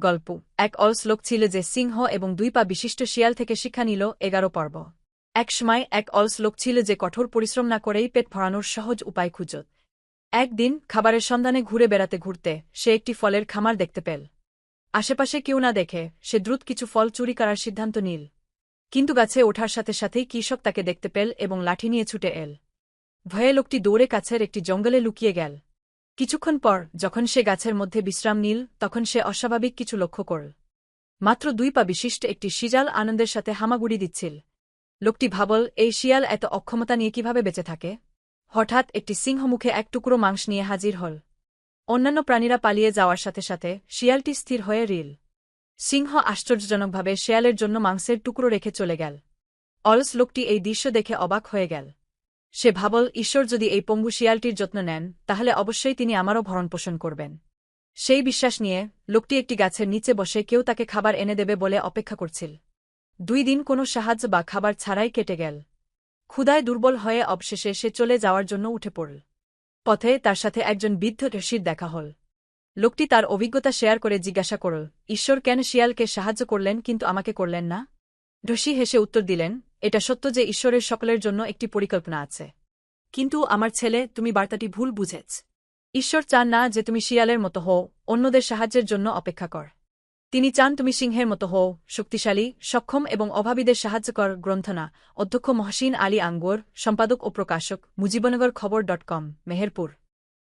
গল্প। এক অলস লোক ছিল যে সিংহ এবং দুই পা বিশিষ্ট শিয়াল থেকে শিক্ষা নিল এগারো পর্ব। এক সময় এক অলস লোক ছিল যে কঠোর পরিশ্রম না করেই পেট ভরানোর সহজ উপায় খুঁজত। একদিন খাবারের সন্ধানে ঘুরে বেড়াতে ঘুরতে সে একটি ফলের খামার দেখতে পেল। আশেপাশে কেউ না দেখে সে দ্রুত কিছু ফল চুরি করার সিদ্ধান্ত নিল। কিন্তু গাছে ওঠার সাথে সাথেই কৃষক তাকে দেখতে পেল এবং লাঠি নিয়ে ছুটে এল। ভয়ে লোকটি দৌড়ে কাছের একটি জঙ্গলে লুকিয়ে গেল। কিছুক্ষণ পর, যখন সে গাছের মধ্যে বিশ্রাম নিল, তখন সে অস্বাভাবিক কিছু লক্ষ্য করল। মাত্র দুই পা বিশিষ্ট একটি শিজাল আনন্দের সাথে হামাগুড়ি দিচ্ছিল। লোকটি ভাবল, এই শিয়াল এত অক্ষমতা নিয়ে কীভাবে বেঁচে থাকে? হঠাৎ একটি সিংহ মুখে এক টুকরো মাংস নিয়ে হাজির হল। অন্যান্য প্রাণীরা পালিয়ে যাওয়ার সাথে সাথে শিয়ালটি স্থির হয়ে রিল। সিংহ আশ্চর্যজনকভাবে শেয়ালের জন্য মাংসের টুকরো রেখে চলে গেল। অলস লোকটি এই দৃশ্য দেখে অবাক হয়ে গেল। সে ভাবল, ঈশ্বর যদি এই পঙ্গু শিয়ালটির যত্ন নেন, তাহলে অবশ্যই তিনি আমারও ভরণপোষণ করবেন। সেই বিশ্বাস নিয়ে লোকটি একটি গাছের নিচে বসে কেউ তাকে খাবার এনে দেবে বলে অপেক্ষা করছিল। দুই দিন কোনো সাহায্য বা খাবার ছাড়াই কেটে গেল। ক্ষুধায় দুর্বল হয়ে অবশেষে সে চলে যাওয়ার জন্য উঠে পড়ল। পথে তার সাথে একজন বৃদ্ধ ঋষির দেখা হল। লোকটি তার অভিজ্ঞতা শেয়ার করে জিজ্ঞাসা করল, ঈশ্বর কেন শিয়ালকে সাহায্য করলেন, কিন্তু আমাকে করলেন না? ঋষি হেসে উত্তর দিলেন এটা সত্য যে ঈশ্বরের সকলের জন্য একটি পরিকল্পনা আছে। কিন্তু আমার ছেলে, তুমি বার্তাটি ভুল বুঝেছ। ঈশ্বর চান না যে তুমি শিয়ালের মতো হও, অন্যদের সাহায্যের জন্য অপেক্ষা কর। তিনি চান তুমি সিংহের মতো হও, শক্তিশালী, সক্ষম এবং অভাবীদের সাহায্য কর গ্রন্থনা, অধ্যক্ষ মহসিন আলী আঙ্গুর, সম্পাদক ও প্রকাশক, মুজিবনগর খবর ডট কম, মেহেরপুর।